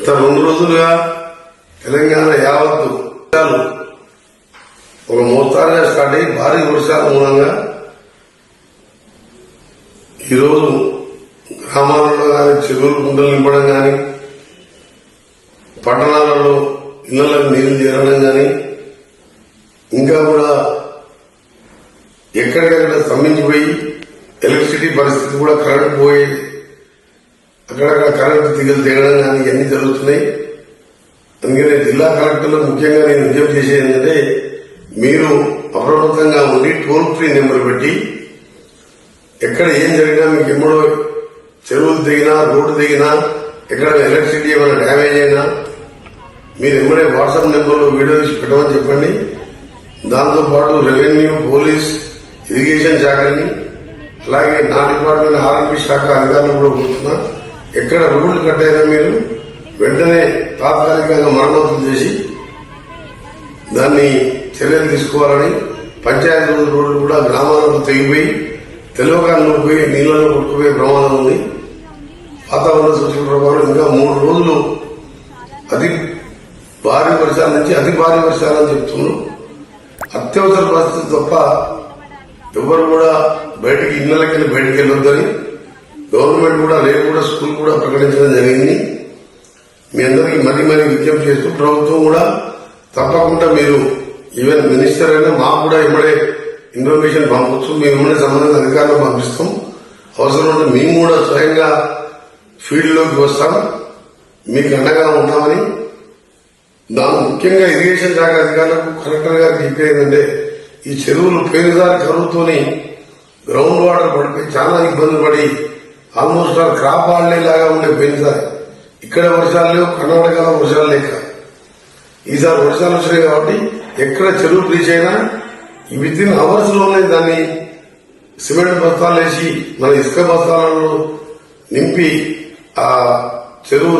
గత రెండు రోజులుగా తెలంగాణ యావత్తు ఒక మోస్తారుగా స్టార్ట్ అయ్యి భారీ వర్షాల మూలంగా ఈరోజు గ్రామాలలో కానీ చెరువులు గుండెలు నింపడం కానీ పట్టణాలలో ఇళ్ళలో నీళ్ళు చేరడం కానీ ఇంకా కూడా ఎక్కడికక్కడ స్తంభించిపోయి ఎలక్ట్రిసిటీ పరిస్థితి కూడా కరెంట్ పోయి అక్కడక్కడ కరెంట్ తీగలు తెగడం కానీ ఇవన్నీ జరుగుతున్నాయి. అందుకనే జిల్లా కలెక్టర్లు ముఖ్యంగా నేను విజ్ఞప్తి చేసేది ఏంటంటే మీరు అప్రమత్తంగా ఉండి టోల్ ఫ్రీ నెంబర్ పెట్టి ఎక్కడ ఏం జరిగినా మీకు ఎమ్మడో చెరువులు దిగినా రోడ్డు దిగినా ఎక్కడ ఎలక్ట్రిసిటీ ఏమైనా డ్యామేజ్ అయినా మీరు ఎమ్మడే వాట్సాప్ నెంబర్లో వీడియో తీసి పెట్టమని చెప్పండి. దాంతోపాటు రెవెన్యూ పోలీస్ ఇరిగేషన్ శాఖని అలాగే నా డిపార్ట్మెంట్ ఆర్ఎంపీ శాఖ అధికారులు కూడా కోరుతున్నా. ఎక్కడ రోడ్లు కట్టారో మీరు వెంటనే తాత్కాలికంగా మరమ్మతులు చేసి దాన్ని చర్యలు తీసుకోవాలని పంచాయతీ రోడ్లు కూడా గ్రామాలకు తెగిపోయి తెలవకాలను పోయి నీళ్ళలో కొట్టుకుపోయే ప్రమాదం ఉంది. వాతావరణ సూచన ప్రకారం ఇంకా మూడు రోజులు అతి భారీ వర్షాల నుంచి అతి భారీ వర్షాలని చెప్తున్నాం అత్యవసర పరిస్థితి తప్ప ఎవరు కూడా బయటికి ఇళ్ళకెళ్ళి బయటికి వెళ్ళొద్దని గవర్నమెంట్ కూడా రేపు కూడా స్కూల్ కూడా ప్రకటించడం జరిగింది. మీ అందరికీ మరీ మరీ విజ్ఞప్తి చేస్తూ ప్రభుత్వం కూడా తప్పకుండా మీరు ఈవెన్ మినిస్టర్ అయినా మాకు కూడా ఇమ్మడే ఇన్ఫర్మేషన్ పంపొచ్చు మేము ఇమ్మడే సంబంధిత అధికారులు పంపిస్తాం. అవసరం ఉంటే మేము కూడా స్వయంగా ఫీల్డ్లోకి వస్తాం. మీకు అండగా ఉంటామని. దాని ముఖ్యంగా ఇరిగేషన్ శాఖ అధికారులకు కలెక్టర్ గారికి చెప్పేదంటే ఈ చెరువులు పేరుదారి కరువుతోని గ్రౌండ్ వాటర్ పడిపోయి చాలా ఇబ్బంది పడి ఆల్మోస్ట్ ఆల్ క్రాప్ లాగా ఉండే పోయినసారి ఇక్కడ వర్షాలు లేవు కర్ణాటకలో వర్షాలు లేక. ఈసారి వర్షాలు వచ్చినాయి కాబట్టి ఎక్కడ చెరువు బ్రీచ్ అయినా విత్ ఇన్ అవర్స్లోనే దాన్ని సిమెంట్ బస్తాలు వేసి మన ఇసుక బస్తాలలో నింపి ఆ చెరువు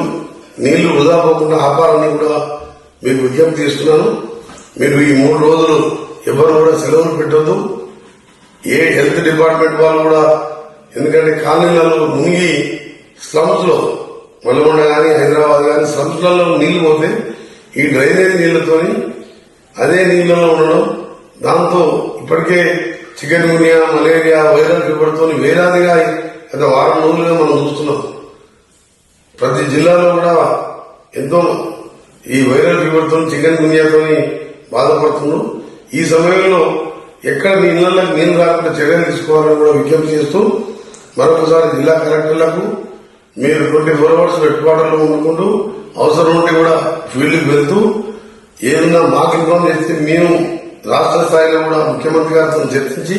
నీళ్ళు వృధా పోకుండా ఆపాలని కూడా మీకు విజ్ఞప్తి చేస్తున్నాను. మీరు ఈ మూడు రోజులు ఎవరు కూడా సెలవులు పెట్టద్దు. ఏ హెల్త్ డిపార్ట్మెంట్ వాళ్ళు కూడా ఎందుకంటే కాలనీలలో మునిగి స్లమ్స్లో మల్లగొండ కానీ హైదరాబాద్ కానీ స్లమ్స్లలో నీళ్ళు పోతే ఈ డ్రైనేజ్ నీళ్ళతోని అదే నీళ్ళలో ఉండడం దాంతో ఇప్పటికే chikungunya malaria viral fever వేలాదిగా గత వారం రోజులుగా మనం చూస్తున్నాం. ప్రతి జిల్లాలో కూడా ఎంతో ఈ వైరల్ ఫీవర్ చికెన్ గునియాతో బాధపడుతున్నాం ఈ సమయంలో ఎక్కడ మీ ఇళ్ళకు నీళ్ళు రాకుండా చర్యలు తీసుకోవాలని కూడా విజ్ఞప్తి చేస్తూ మరొకసారి జిల్లా కలెక్టర్లకు మీరు ట్వంటీ ఫోర్ అవర్స్ హెడ్లో ఉండుకుంటూ అవసరం ఉంటే కూడా ఫీల్డ్కి వెళ్తూ ఏదైనా మాకు ఇన్ఫార్మ్ చేస్తే మేము రాష్ట్ర స్థాయిలో కూడా ముఖ్యమంత్రి గారితో చర్చించి